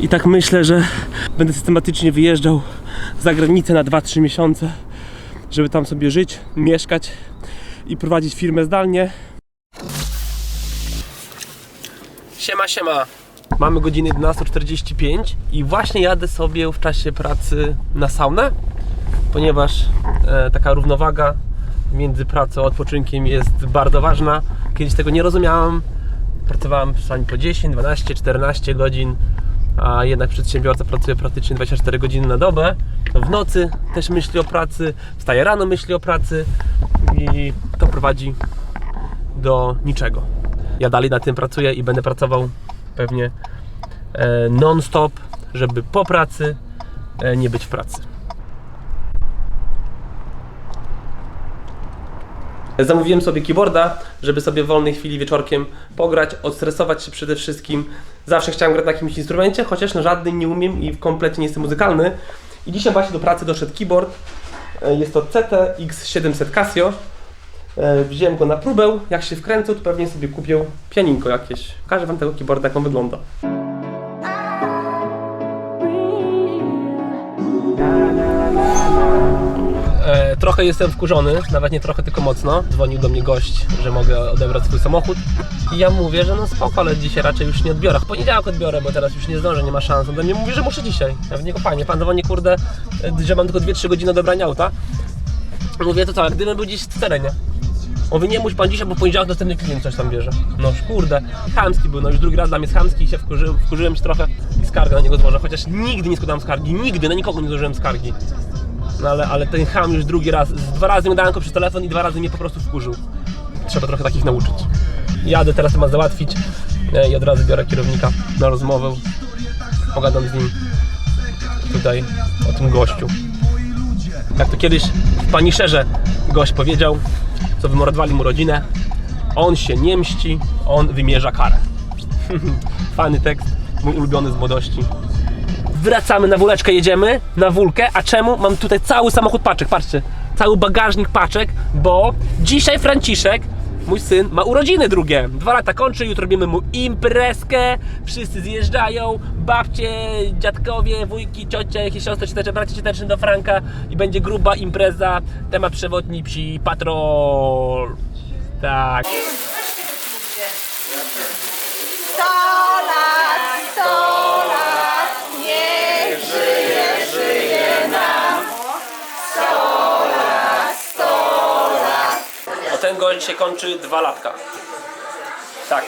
I tak myślę, że będę systematycznie wyjeżdżał za granicę na 2-3 miesiące, żeby tam sobie żyć, mieszkać i prowadzić firmę zdalnie. Siema, siema. Mamy godzinę 11.45 i właśnie jadę sobie w czasie pracy na saunę, ponieważ e, taka równowaga między pracą a odpoczynkiem jest bardzo ważna. Kiedyś tego nie rozumiałem. Pracowałem czasami po 10, 12, 14 godzin, a jednak przedsiębiorca pracuje praktycznie 24 godziny na dobę. W nocy też myśli o pracy, wstaje rano, myśli o pracy i to prowadzi do niczego. Ja dalej na tym pracuję i będę pracował pewnie e, non-stop, żeby po pracy e, nie być w pracy. Zamówiłem sobie keyboarda, żeby sobie w wolnej chwili wieczorkiem pograć, odstresować się przede wszystkim. Zawsze chciałem grać na jakimś instrumencie, chociaż na żadnym nie umiem i kompletnie nie jestem muzykalny. I dzisiaj właśnie do pracy doszedł keyboard. E, Jest to CTX700 Casio. E, Wziąłem go na próbę. Jak się wkręcę, to pewnie sobie kupię pianinko jakieś. Pokażę Wam tego keyboarda, jak on wygląda. E, trochę jestem wkurzony, nawet nie trochę, tylko mocno. Dzwonił do mnie gość, że mogę odebrać swój samochód. I ja mówię, że no spoko, ale dzisiaj raczej już nie odbiorę. W poniedziałek odbiorę, bo teraz już nie zdążę, nie ma szans. On do mnie mówi, że muszę dzisiaj. Ja w niego panie, pan dzwoni, kurde, że mam tylko 2-3 godziny odebrania auta. Mówię, to co, gdybym był gdzieś w terenie. Mówi, nie musi pan dzisiaj, bo w poniedziałek następny klient coś tam bierze. No kurde, chamski był, no już drugi raz dla mnie chamski i się wkurzy, wkurzyłem się trochę i skargę na niego złożę, chociaż nigdy nie składałem skargi, nigdy, na nikogo nie złożyłem skargi. No ale, ale ten ham już drugi raz, z dwa razy dałem go przez telefon i dwa razy mnie po prostu wkurzył. Trzeba trochę takich nauczyć. Jadę teraz temat załatwić e, i od razu biorę kierownika na rozmowę. Pogadam z nim tutaj o tym gościu. Jak to kiedyś w Paniszerze gość powiedział, co wymordowali mu rodzinę. On się nie mści, on wymierza karę. Fajny tekst, mój ulubiony z młodości. Wracamy na wóleczkę, jedziemy na wólkę. A czemu? Mam tutaj cały samochód paczek, patrzcie. Cały bagażnik paczek, bo dzisiaj Franciszek, mój syn, ma urodziny drugie. Dwa lata kończy, jutro robimy mu imprezkę. Wszyscy zjeżdżają, babcie, dziadkowie, wujki, ciocie, jakieś siostry, czy też bracia cioteczne do Franka i będzie gruba impreza. Temat przewodni psi patrol. Tak. Sto lat, O ten gość dzisiaj kończy dwa latka. Tak.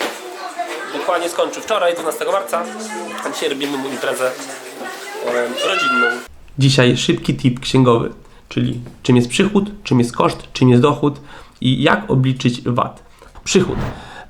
Dokładnie skończył wczoraj, 12 marca. A dzisiaj robimy mu imprezę rodzinną. Dzisiaj szybki tip księgowy, czyli czym jest przychód, czym jest koszt, czym jest dochód i jak obliczyć VAT. Przychód.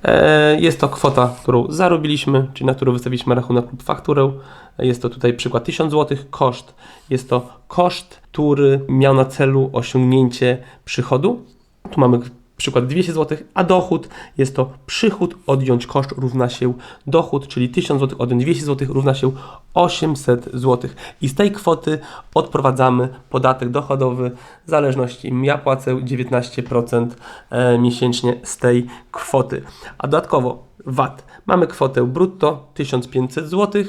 E, Jest to kwota, którą zarobiliśmy, czyli na którą wystawiliśmy rachunek lub fakturę. Jest to tutaj przykład 1000 zł. Koszt jest to koszt, który miał na celu osiągnięcie przychodu. Tu mamy przykład 200 zł, a dochód jest to przychód odjąć koszt równa się dochód, czyli 1000 zł odjąć 200 zł równa się 800 zł. I z tej kwoty odprowadzamy podatek dochodowy w zależności. Ja płacę 19% e, miesięcznie z tej kwoty. A dodatkowo VAT. Mamy kwotę brutto 1500 zł.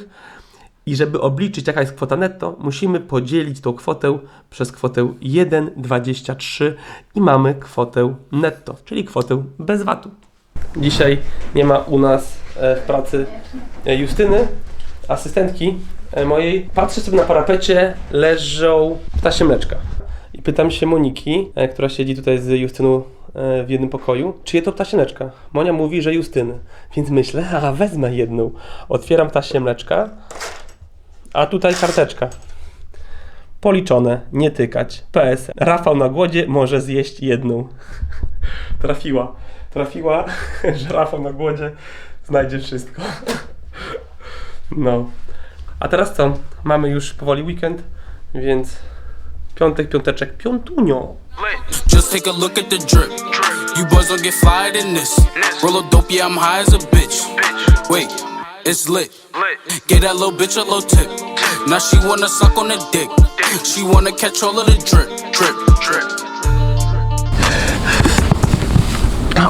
I żeby obliczyć jaka jest kwota netto, musimy podzielić tą kwotę przez kwotę 1,23 i mamy kwotę netto, czyli kwotę bez VAT-u. Dzisiaj nie ma u nas e, w pracy e, Justyny, asystentki e, mojej. Patrzę sobie na parapecie, leżą ptasie mleczka. I pytam się Moniki, która siedzi tutaj z Justyną w jednym pokoju, czyje to ptasie mleczka. Monia mówi, że Justyny. Więc myślę, a wezmę jedną. Otwieram ptasie mleczka, a tutaj karteczka. Policzone, nie tykać. PS. Rafał na głodzie może zjeść jedną. Trafiła. Trafiła, że Rafał na głodzie znajdzie wszystko. No. A teraz co? Mamy już powoli weekend, więc piątek, piąteczek, piątunio. Just take a look at the drip. You boys don't get fired in this. Roll a dope, yeah, I'm high as a bitch. Wait, it's lit. Get that little bitch a little tip. Now she wanna suck on the dick. She wanna catch all of the drip, drip, drip.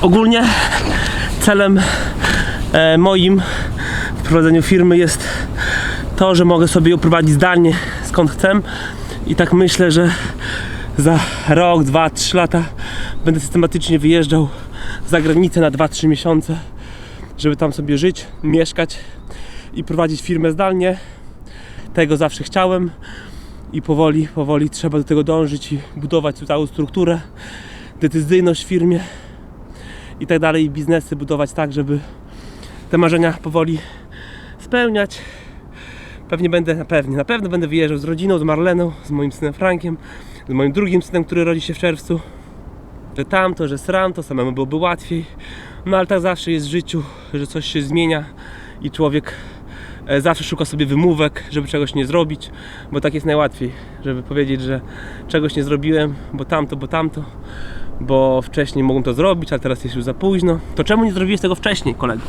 Ogólnie celem e, moim w prowadzeniu firmy jest to, że mogę sobie ją prowadzić zdalnie skąd chcę i tak myślę, że za rok, dwa, trzy lata będę systematycznie wyjeżdżał za granicę na 2-3 miesiące, żeby tam sobie żyć, mieszkać i prowadzić firmę zdalnie. Tego zawsze chciałem i powoli, powoli trzeba do tego dążyć i budować całą strukturę, decyzyjność w firmie i tak dalej, i biznesy budować tak, żeby te marzenia powoli spełniać. Pewnie będę, na pewnie, na pewno będę wyjeżdżał z rodziną, z Marleną, z moim synem Frankiem, z moim drugim synem, który rodzi się w czerwcu. Że tamto, że sram, to samemu byłoby łatwiej. No ale tak zawsze jest w życiu, że coś się zmienia i człowiek zawsze szuka sobie wymówek, żeby czegoś nie zrobić, bo tak jest najłatwiej, żeby powiedzieć, że czegoś nie zrobiłem, bo tamto, bo tamto, bo wcześniej mogłem to zrobić, ale teraz jest już za późno. To czemu nie zrobiłeś tego wcześniej, kolego?